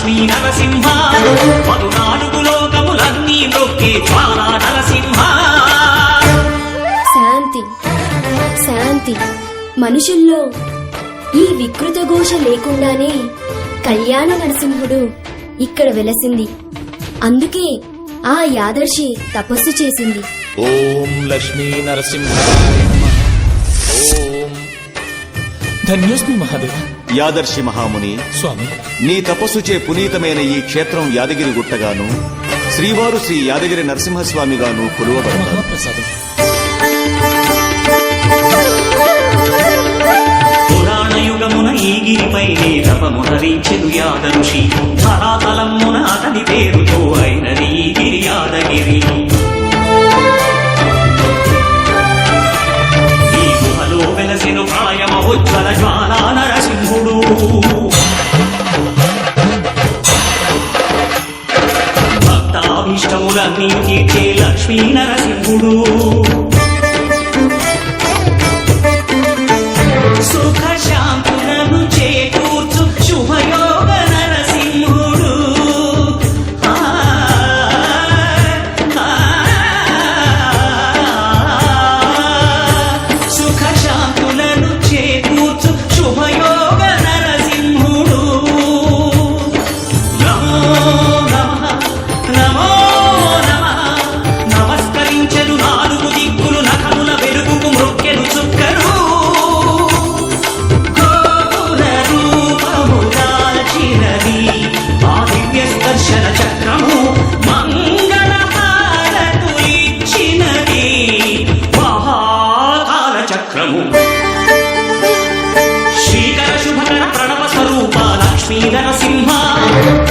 లక్ష్మీ నరసింహ. పద్నాలుగు లోకములన్నీ మ్రొక్కే జ్వాలా నరసింహ. శాంతి శాంతి. మనుషుల్లో ఈ వికృత ఘోష లేకుండానే కళ్యాణ నరసింహుడు ఇక్కడ వెలసింది. అందుకే ఆ యాదర్శి తపస్సు చేసింది. ఓం లక్ష్మీ నరసింహ. ఓం. ధన్యోస్మి మహాదేవ. యాదర్శి మహాముని స్వామి. నీ తపస్సుచే పునీతమైన ఈ క్షేత్రం యాదగిరి గుట్టగాను శ్రీవారు శ్రీ యాదగిరి నరసింహస్వామిగాను కొలువబడతారు. మహాప్రసాదం. పురాణ యుగమున ఈ గిరిపై తపమునరించెను యాదరుషి. ధరాతలమున అతని పేరుతో అయినది గిరి యాదగిరి. ఈ గుహలో వెలసెను ప్రాయమహోజ్వల జ్వాలా భక్తాభీష్టములన్నీ లక్ష్మీ నరసింహుడు సుఖ శాంతులను చేకూర్చు శుభయోగ నరసింహుడు సుఖ శాంతులను చేకూర్చు శుభయోగ నరసింహుడు నమో నమః నమో స్వరూప